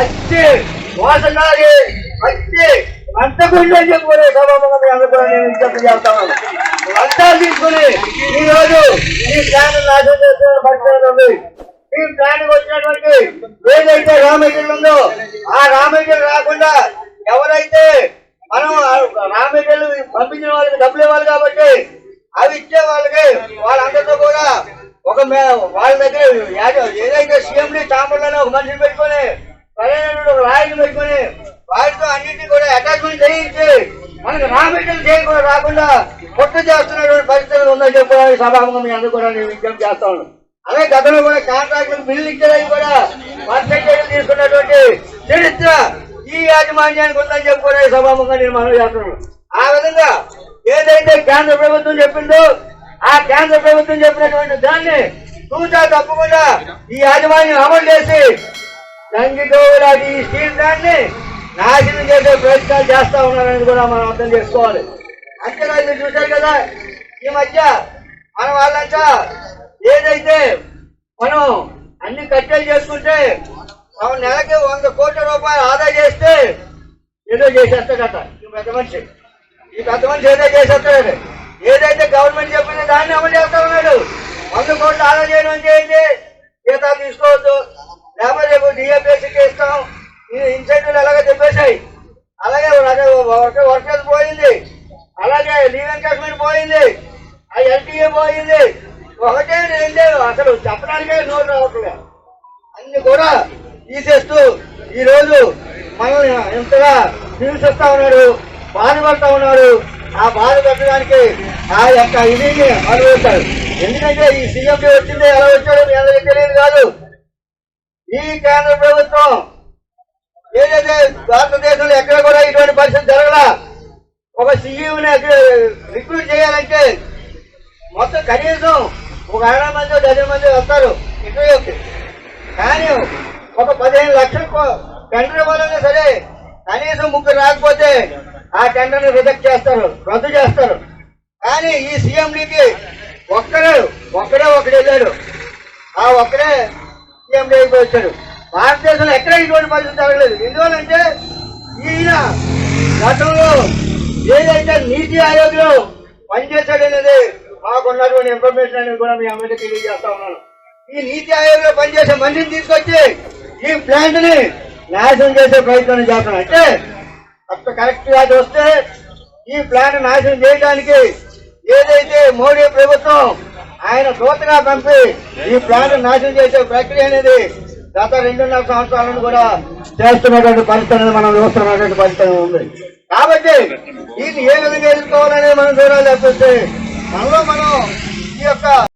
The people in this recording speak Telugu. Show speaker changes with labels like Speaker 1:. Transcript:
Speaker 1: అచ్చి మోసగారి అచ్చి అంతకుండా చెప్పుకునే సభాముఖం అనుకుని నేను విజ్ఞప్తి చేస్తాను. అంతా తీసుకుని ఈ రోజు ఈ ప్లాన్ నాశనం చేస్తున్న పరిస్థితి ఉంది ఈ ప్లాన్ వచ్చినటువంటి ఏదైతే రామగిరి ఉందో ఆ రామగిరి రాకుండా ఎవరైతే మనం రామగిరి పంపించిన వాళ్ళకి డబ్బులు ఇవ్వాలి కాబట్టి అవి ఇచ్చే వాళ్ళకి వాళ్ళందరితో కూడా ఒక వాళ్ళ దగ్గర ఏదైతే సీఎండి ఛాంబర్లోనే ఒక మనిషిని పెట్టుకొని కూడా చేయించి మనకి రాబిడ్డలు చేయకుండా రాకుండా పొట్టు చేస్తున్నటువంటి పరిస్థితులు ఉందని చెప్పడానికి సభాముఖం మీ అందరూ కూడా నేను విజ్ఞప్తి చేస్తాను. అలాగే గతంలో కూడా కాంట్రాక్టులకు బిల్లు ఇచ్చేదానికి కూడా పర్సెంటేజ్ తీసుకున్నటువంటి చరిత్ర ఈ యాజమాన్యానికి ఉందని చెప్పుకునే సభాముఖంగా నేను మనం చేస్తున్నాను. ఆ విధంగా ఏదైతే కేంద్ర ప్రభుత్వం చెప్పిందో ఆ కేంద్ర ప్రభుత్వం చెప్పినటువంటి దాన్ని తూచా తప్పకుండా ఈ యాజమాన్యం అమలు చేసి గంగిగోవులాంటి ఈ స్టీల్ ప్లాంట్ని నాశనం చేసే ప్రయత్నాలు చేస్తా ఉన్నారని కూడా మనం అర్థం చేసుకోవాలి. అంతేనా మీరు చూశారు కదా ఈ మధ్య మన వాళ్ళంతా ఏదైతే మనం అన్ని కట్టెలు చేసుకుంటే మనం నెలకి వంద కోట్ల రూపాయలు ఆదా చేస్తే ఏదో చేసేస్తాడట. ఈ పెద్ద మనిషి. ఈ పెద్ద మనిషి ఏదో చేసేస్తాడు ఏదైతే గవర్నమెంట్ చెప్పిందో దాన్ని అమలు చేస్తా ఉన్నాడు. వంద కోట్లు ఆదా చేయడం అంటే ఏంటి? జీతాలు తీసుకోవద్దు. లీవ్ ఎన్కాష్మెంట్ పోయింది. ఆ ఎల్టీఏ పోయింది. ఒకటే లేదు. అసలు చెప్పడానికే నోరు రావట్లేదు. అన్ని కూడా తీసేస్తూ ఈ రోజు మనం ఎంతగా హింసిస్తా ఉన్నాడు బాధపడతా ఉన్నాడు. ఆ బాధ పెట్టడానికి ఆ యొక్క ఇది అనుభవించాడు ఎందుకంటే ఈ సీఎంపీ వచ్చింది ఎలా వచ్చాడో మీ అందరికీ తెలియదు కాదు. ఈ కేంద్ర ప్రభుత్వం ఏదైతే భారతదేశంలో ఎక్కడ కూడా ఇటువంటి పరిస్థితి జరగలా. ఒక సీఈని రిక్రూట్ చేయాలంటే మొత్తం కనీసం ఒక అరవై మంది డజన్ మంది వస్తారు. ఇంటర్వ్యూకి కానీ ఒక పదిహేను లక్షలు టెండర్ ఇవ్వాలన్నా సరే కనీసం ముగ్గురు రాకపోతే ఆ టెండర్ని రిజెక్ట్ చేస్తారు రద్దు చేస్తారు. కానీ ఈ సీఎండీకి ఒక్కడే ఒక్కడే ఒకడు వెళ్ళాడు. ఆ ఒక్కడే సీఎండీ అయిపోయి వచ్చాడు. భారతదేశంలో ఎక్కడ ఇటువంటి పరిస్థితి జరగలేదు. ఎందువల్లంటే ఈయన గతంలో ఏదైతే నీతి ఆయోగ్లో పనిచేశాడనేది మాకున్నటువంటి ఇన్ఫర్మేషన్ అనేది కూడా మీ అందరికీ తెలియజేస్తా ఉన్నాను. ఈ నీతి ఆయోగ్లో పనిచేసే మనిషిని తీసుకొచ్చి ఈ ప్లాంట్ని నాశనం చేసే ప్రయత్నం చేస్తున్నాం. అంటే అంత కరెక్ట్గా చూస్తే ఈ ప్లాంట్ నాశనం చేయడానికి ఏదైతే మోడీ ప్రభుత్వం ఆయన దూతగా పంపి ఈ ప్లాంట్ నాశనం చేసే ప్రక్రియ అనేది గత రెండున్నర సంవత్సరాలను కూడా చేస్తున్నటువంటి పరిస్థితి అనేది మనం చూస్తున్నటువంటి పరిస్థితి ఉంది. కాబట్టి ఇది ఏ విధంగా ఎదుర్కోవాలనే మనం చూడాలి మనలో మనం ఈ యొక్క